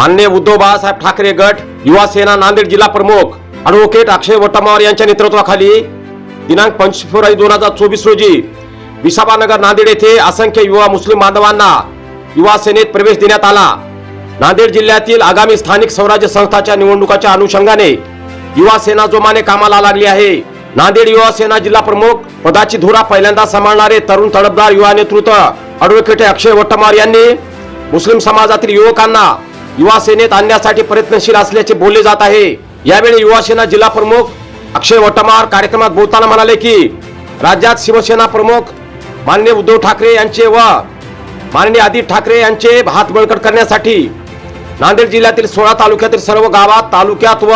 मान्य उद्धव बाळासाहेब ठाकरे गट युवा सेना नांदेड जिल्हा प्रमुख ॲडव्होकेट अक्षय वटमावर यांच्या नेतृत्वाखाली दिनांक पंचवीस फेब्रुवारी दोन हजार चोवीस रोजी विसाबानगर नांदेड येथे असंख्य युवा मुस्लिम बांधवांना युवा सेनेत प्रवेश देण्यात आला. नांदेड जिल्ह्यातील आगामी स्थानिक स्वराज्य संस्थाच्या निवडणुकाच्या अनुषंगाने युवा सेना जोमाने कामाला लागली आहे. नांदेड युवा सेना जिल्हा प्रमुख पदाची धुरा पहिल्यांदा सांभाळणारे तरुण तडफदार युवा नेतृत्व ॲडव्होकेट अक्षय वट्टमार यांनी मुस्लिम समाजातील युवकांना युवा सेनेत आणण्यासाठी प्रयत्नशील असल्याचे बोलले जात आहे. यावेळी युवा सेना जिल्हा प्रमुख अक्षय वटमार कार्यक्रमात बोलताना म्हणाले की राज्यात शिवसेना प्रमुख माननीय उद्धव ठाकरे यांचे व माननीय आदित्य ठाकरे यांचे हात बळकट करण्यासाठी नांदेड जिल्ह्यातील सोळा तालुक्यातील सर्व गावात तालुक्यात व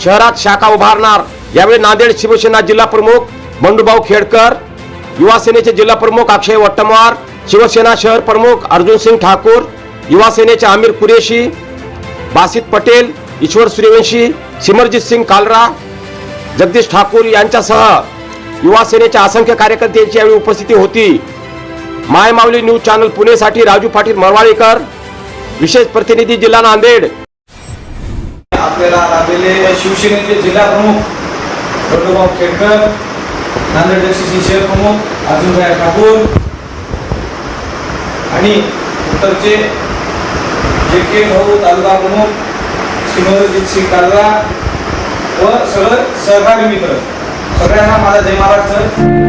शहरात शाखा उभारणार. यावेळी नांदेड शिवसेना जिल्हा प्रमुख बंडूभाऊ खेडकर युवा सेनेचे जिल्हा प्रमुख अक्षय वट्टमार शिवसेना शहर प्रमुख अर्जुन सिंग ठाकूर युवा सेनेचे आमिर कुरेशी बासित पटेल ईश्वर सूर्यवंशी सिमरजित सिंग कालरा जगदीश ठाकूर यांच्यासह युवा सेनेच्या असंख्य कार्यकर्त्यांची यावेळी उपस्थिती होती. मायमावली न्यूज चॅनल पुणेसाठी राजू पाटील मरवाळेकर विशेष प्रतिनिधी जिल्हा नांदेड. आपल्याला लाभलेले शिवसेनेचे जिल्हा प्रमुख बंडूभाऊ खेडकर नांदेड डीसीसी शहर प्रमुख अर्जुनभाई ठाकूर आणि उत्तरचे जे भाऊ तालुका प्रमुख सिमरजित सिंग कालरा व सगळं सहकारी मित्र सगळ्यांना माझा जय महाराष्ट्र.